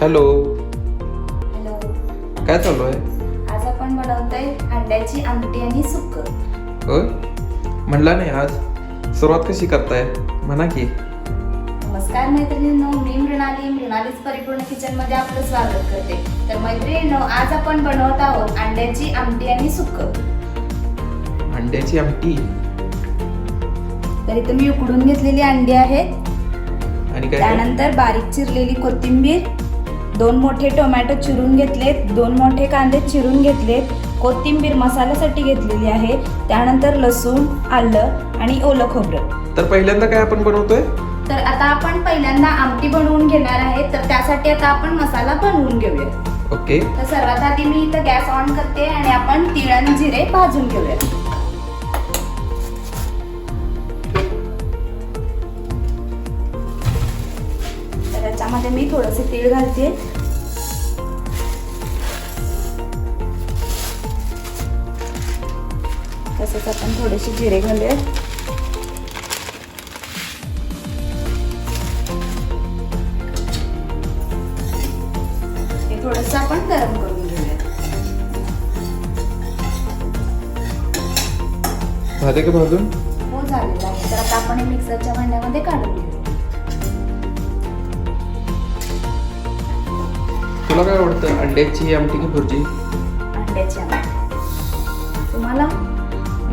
Hello hello काय चालू आहे? आज आपण बनवतोय अंड्याची आमटी आणि सुक्क. होय? म्हणला नाही आज. सुरुवात कशी करताय? म्हणा की. नमस्कार मैत्रिणींनो मी मृणाली. मृणालीच परिपूर्ण किचनमध्ये आपलं स्वागत करते. तर मैत्रिणींनो आज आपण बनवत आहोत अंड्याची आमटी आणि सुक्क. अंड्याची आमटी? तर इथं मी उकडून घेतलेली अंडी आहेत. आणि काय? त्यानंतर बारीक चिरलेली कोथिंबीर दोन मोठे टोमॅटो चिरून घेतलेत दोन मोठे कांदे चिरून घेतलेत कोथिंबीर मसाल्यासाठी घेतलेली आहे त्यानंतर लसूण आलं आणि ओलं खोबरं. तर पहिल्यांदा काय आपण बनवतोय? तर आता आपण पहिल्यांदा आमटी बनवून घेणार आहे तर त्यासाठी आता आपण मसाला बनवून घेऊया ओके. तर सर्वात आधी मी इथं गॅस ऑन करते आणि आपण तीळ आणि जिरे भाजून घेऊया तर याच्यामध्ये मी थोडंसे तीळ घालते. तसंच आपण थोडेसे जिरे घालूया हे थोडस आपण गरम करून घेऊया झाले का भाजून? हो झालेलं आहे. तर आता आपण हे मिक्सरच्या भांड्यामध्ये काढून तुला काय आवडतं अंड्याची आमटी की भुर्जी? अंड्याची आमटी. तुम्हाला?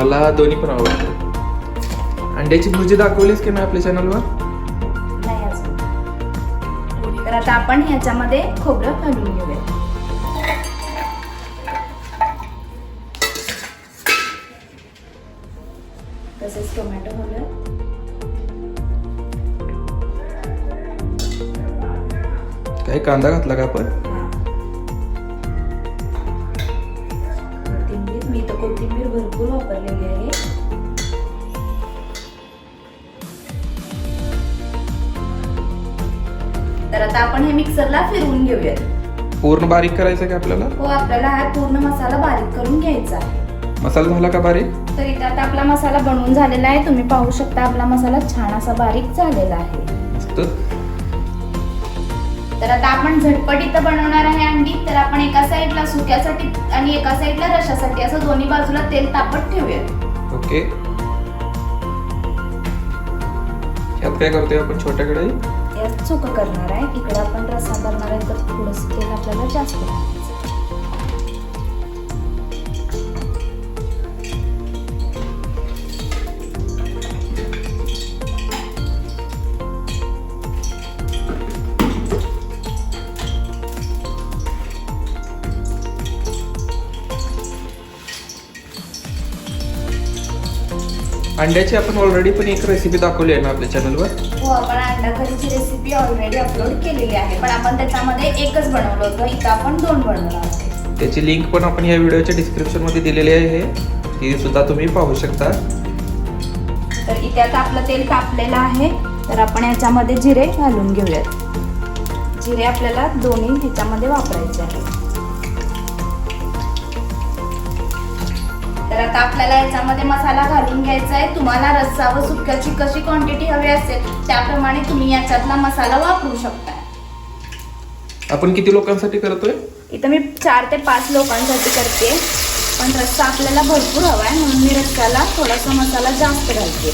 मला दोन्ही पण आवडतं. अंड्याची भुर्जी दाखवलीस की नाही आपल्या चॅनलवर नाही अजून. तर आता आपण ह्याच्यामध्ये खोबरं घालून घेऊया तसेच टोमॅटो घालूया काय कांदा घातला का आपण? कोथिंबीर भरपूर वापरलेली आहे. तर आता आपण हे मिक्सरला फिरवून घेऊया पूर्ण बारीक करायचं का आपल्याला? हो आपल्याला हा पूर्ण मसाला बारीक करून घ्यायचा आहे. मसाला झाला का बारीक? तर इथे आता आपला मसाला बनवून झालेला आहे. तुम्ही पाहू शकता आपला मसाला छान असा बारीक झालेला आहे. तर आता आपण झटपट इथं बनवणार आहे अंडी तर आपण एका साईडला सुक्यासाठी आणि एका साईडला रशासाठी असं दोन्ही बाजूला तेल तापत ठेवूया ओके. यात काय करतोय आपण छोट्या कढई यात चुक करणार आहे. इकडे आपण रसा करणार आहे तर थोडंसं तेल आपल्याला जास्त अंड्याची आपण ऑलरेडी पण एक रेसिपी दाखवली आहे ना आपल्या चॅनलवर हो आपण अंडा करीची रेसिपी ऑलरेडी अपलोड केलेली आहे. पण आपण त्याच्यामध्ये एकच बनवलं होतं. इथं आपण दोन आहोत. त्याची लिंक पण आपण या व्हिडिओच्या डिस्क्रिप्शनमध्ये दिलेली आहे. ती सुद्धा तुम्ही पाहू शकता. तर इथे आता आपलं तेल तापलेलं आहे. तर आपण याच्यामध्ये जिरे घालून घेऊयात. जिरे आपल्याला दोन्ही ह्याच्यामध्ये वापरायचे आहे तर आता आपल्याला याच्यामध्ये मसाला घालून घ्यायचा आहे. तुम्हाला रस्सा व सुक्याची कशी क्वांटिटी हवी असेल त्याप्रमाणे तुम्ही याच्यातला मसाला वापरू शकता. आपण किती लोकांसाठी करतोय? इथं मी चार ते पाच लोकांसाठी करते. पण रस्सा आपल्याला भरपूर हवा आहे म्हणून मी रस्स्याला थोडासा मसाला जास्त घालते.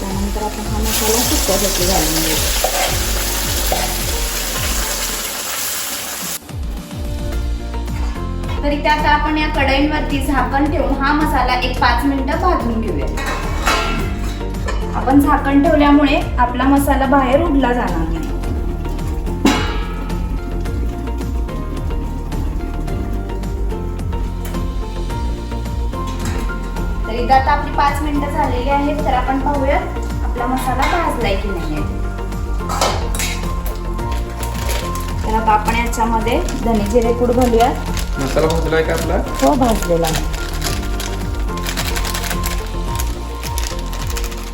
त्यानंतर आपण हा मसाला सुक्यासाठी घालून घेऊ. तरी त्यात आपण या कढईवरती झाकण ठेवून हा मसाला एक पाच मिनिटं भाजून घेऊया. आपण झाकण ठेवल्यामुळे आपला मसाला बाहेर उडला जाणार नाही. तर इथं आता आपली पाच मिनिटं झालेली आहेत तर आपण पाहूयात आपला मसाला भाजलाय की नाही तर आपण याच्यामध्ये धने जिरे पूड घालूयात. मसाला भाजलाय का आपला? हो भाजलेला आहे.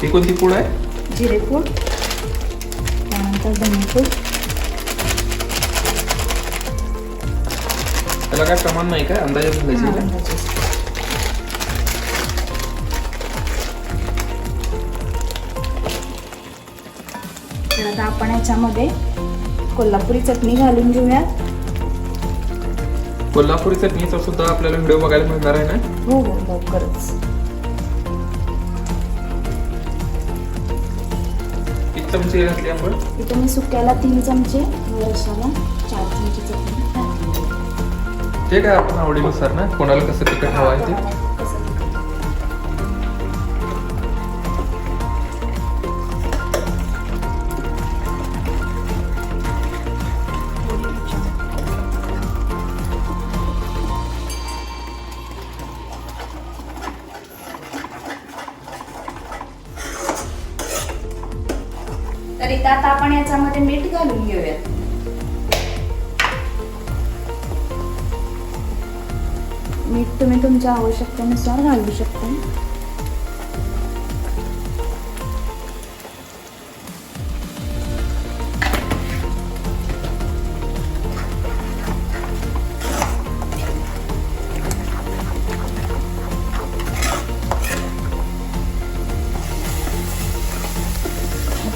ही कोणती पूड आहे? जिरे पूड त्यानंतर धने पूड. त्याला काय प्रमाण नाही काय? अंदाजे हा, घालायची का? अंदाजे. तर आता आपण याच्यामध्ये कोल्हापुरी चटणी घालून घेऊयात. कोल्हापुरी चटणीचा सुद्धा आपल्याला व्हिडिओ बघायला मिळणार आहे ना? हो हो लवकरच. किती चमचे घातले आपण? इथे मी सुक्याला तीन चमचे रशाला चार चमचे चटणी. ते काय आपण आवडीनुसार ना? कोणाला कसं तिखट हवं आहे ते? याच्यामध्ये मीठ घालून घेऊयात. मीठ तुम्ही तुमच्या आवश्यकतेनुसार घालू शकता.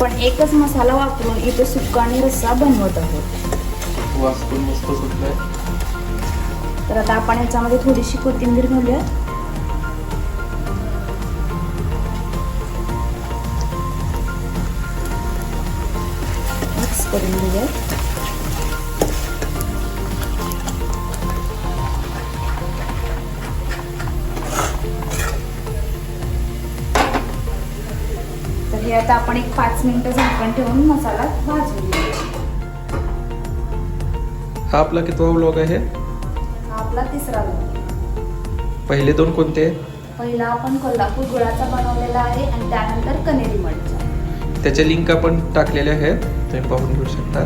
आपण एकच मसाला वापरून इथे सुक्का आणि रस्सा बनवत आहोत. वास पण मस्त सुटलाय तर आता आपण याच्यामध्ये थोडीशी कोथिंबीर घालूया मिक्स करून घेऊया हे आता आपण एक पाच मिनिटं झाकण ठेवून मसाला भाजून हा आपला कितवा ब्लॉग आहे? हा आपला तिसरा भाग पहिले दोन कोणते? आहेत पहिला आपण कोल्हापूर गुळाचा बनवलेला आहे आणि त्यानंतर कनेरी मठचा त्याचे लिंक आपण टाकलेले आहेत तुम्ही पाहून घेऊ शकता.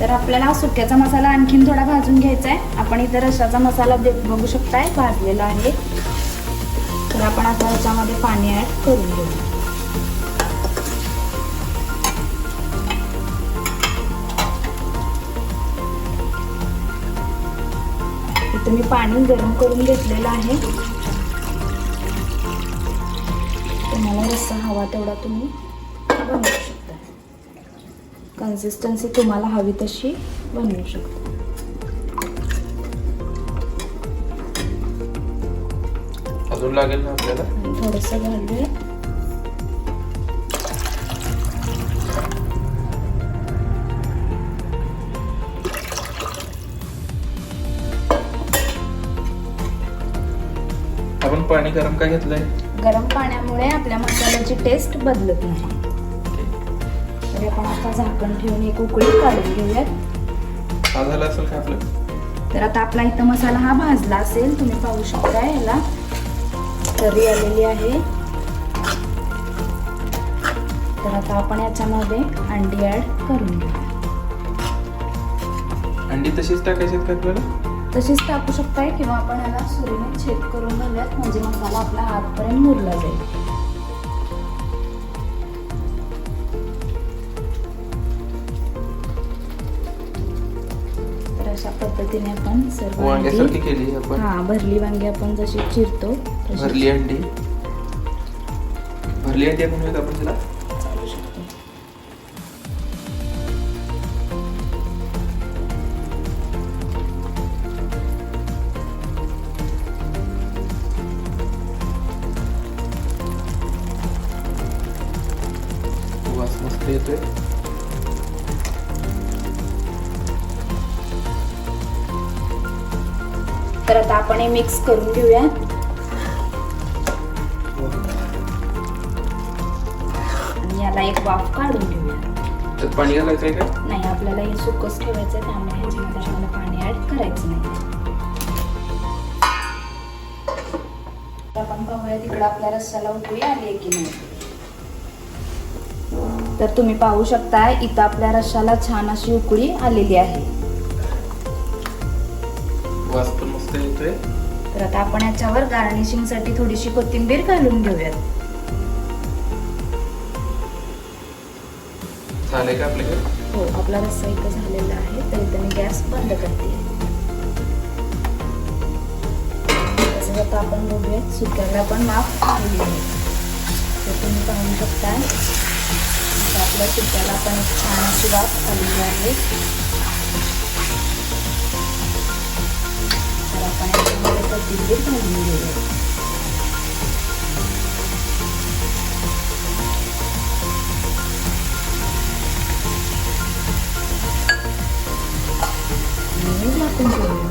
तर आपल्याला सुक्याचा मसाला आणखीन थोडा भाजून घ्यायचा आहे आपण इथं रशाचा मसाला दे बघू शकताय भाजलेला आहे. तर आपण आता याच्यामध्ये पाणी ॲड करून घेऊ. इथं मी पाणी गरम करून घेतलेलं आहे. तुम्हाला रस्सा हवा तेवढा तुम्ही बनवू शकता. कन्सिस्टन्सी तुम्हाला हवी तशी बनवू शकता. अजून लागेल ना आपल्याला? थोडंसं घालूया. आपण पाणी गरम का घेतलंय? गरम पाण्यामुळे आपल्या मसाल्याची टेस्ट बदलत नाही. तर आपण आता झाकण ठेवून एक उकळी काढून घेऊयात. झालं असेल का आपलं? तर आता आपला इथं मसाला हा भाजला असेल तुम्ही पाहू शकता याला. तरी आलेली आहे. तर आता आपण याच्यामध्ये अंडी ॲड करून घेऊ. अंडी तशीच टाकायची का आपल्याला? तशीच टाकू शकताय किंवा आपण याला सुरीने छेद करून घालूयात म्हणजे मसाला आपला हातपर्यंत मुरला जाईल. अशा पद्धतीने आपण सर्व वांग्यासारखी केली आपण. हा भरली वांगी आपण जशी चिरतो भरली अंडी. भरली अंडी म्हणूयात आपण तिला चालू शकतो. वास मस्त येतोय. हे मिक्स करून घेऊया. आणि याला एक वाफ काढून घेऊया. त्यात पाणी घालायचं आहे का? नाही आपल्याला हे सुकच ठेवायचं आहे त्यामुळे ह्याच्यामध्ये आपल्याला पाणी ऍड करायचं नाही. आपण पाहूया तिकडं आपल्या रस्स्याला उकळी आली आहे की नाही. तर तुम्ही पाहू शकता इथं आपल्या रश्शाला छान अशी उकळी आलेली आहे. वास पण मस्त येतोय. तर आता आपण याच्यावर गार्निशिंगसाठी थोडीशी कोथिंबीर घालून घेऊयात. झालंय का आपल्याकडे हो? आपला रस्सा इथं झालेला आहे. तर इथं मी गॅस बंद करते. तसंच आता आपण बघूया सुक्याला पण माप दिली आहे तर तुम्ही पाहू शकता आपल्या सुक्याला पण एक छान अशी वाफ आलेली आहे. आपण घेऊया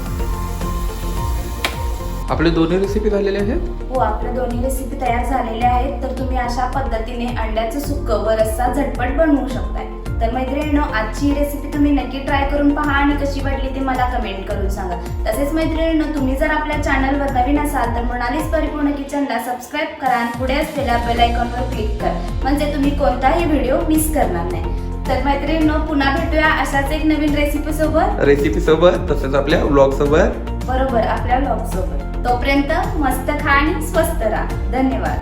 आपले दोन्ही रेसिपी झालेले आहेत? हो आपल्या दोन्ही रेसिपी तयार झालेल्या आहेत तर तुम्ही अशा पद्धतीने अंड्याचं सुक्क व रस्सा झटपट बनवू शकताय. तर मैत्रिणींनो आजची रेसिपी तुम्ही नक्की ट्राय करून पहा आणि कशी वाटली ते मला कमेंट करून सांगा. तसेच मैत्रिणींनो तुम्ही जर आपल्या चॅनलवर नवीन असाल तर मृणालीच परिपूर्ण किचनला सबस्क्राईब करा आणि पुढे असलेल्या बेल आयकॉनवर क्लिक करा. म्हणजे तुम्ही कोणताही व्हिडिओ मिस करणार नाही. तर मैत्रिणींनो पुन्हा भेटूया अशाच एक नवीन रेसिपी सोबत. रेसिपी सोबत तसेच आपल्या ब्लॉग सोबत. बरोबर आपल्या ब्लॉग सोबत. तोपर्यंत मस्त खा आणि स्वस्त राहा. धन्यवाद.